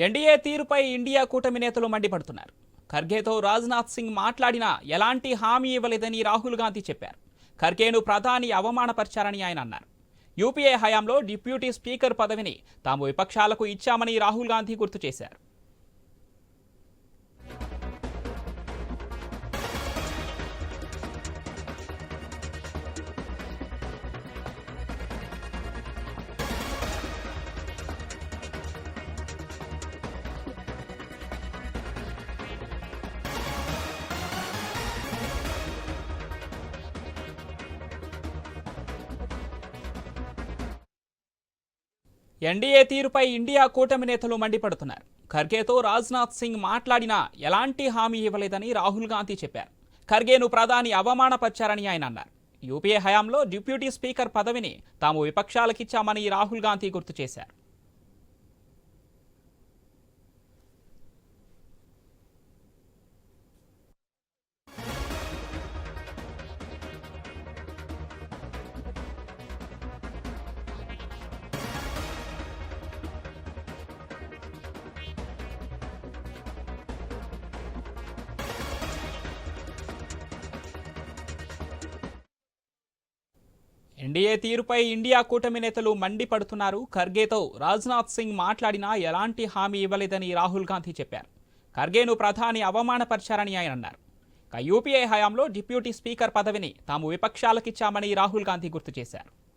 NDA తీరుపై India కూటమి నేతలు మండిపడుతున్నారు. ఖర్గేతో రాజ్నాథ్ సింగ్ మాట్లాడినా ఎలాంటి హామీ ఇవ్వలేదని రాహుల్ గాంధీ చెప్పారు. ఖర్గేను ప్రధాని అవమానపరిచారని ఆయన అన్నారు. యూపీఏ హయాంలో డిప్యూటీ స్పీకర్ పదవిని తాము విపక్షాలకు ఇచ్చామని రాహుల్ గాంధీ గుర్తు చేశారు. ఎన్డీఏ తీరుపై ఇండియా కూటమి నేతలు మండిపడుతున్నారు. ఖర్గేతో రాజ్నాథ్ సింగ్ మాట్లాడినా ఎలాంటి హామీ ఇవ్వలేదని రాహుల్ గాంధీ చెప్పారు. ఖర్గేను ప్రధాని అవమానపరిచారని ఆయన అన్నారు. యూపీఏ హయాంలో డిప్యూటీ స్పీకర్ పదవిని తాము విపక్షాలకిచ్చామని రాహుల్ గాంధీ గుర్తు చేశారు. ఎన్డీఏ తీరుపై ఇండియా కూటమి నేతలు మండిపడుతున్నారు. ఖర్గేతో రాజ్నాథ్ సింగ్ మాట్లాడినా ఎలాంటి హామీ ఇవ్వలేదని రాహుల్ గాంధీ చెప్పారు. ఖర్గేను ప్రధాని అవమానపరిచారని ఆయన అన్నారు. ఇక యూపీఏ హయాంలో డిప్యూటీ స్పీకర్ పదవిని తాము విపక్షాలకిచ్చామని రాహుల్ గాంధీ గుర్తు చేశారు.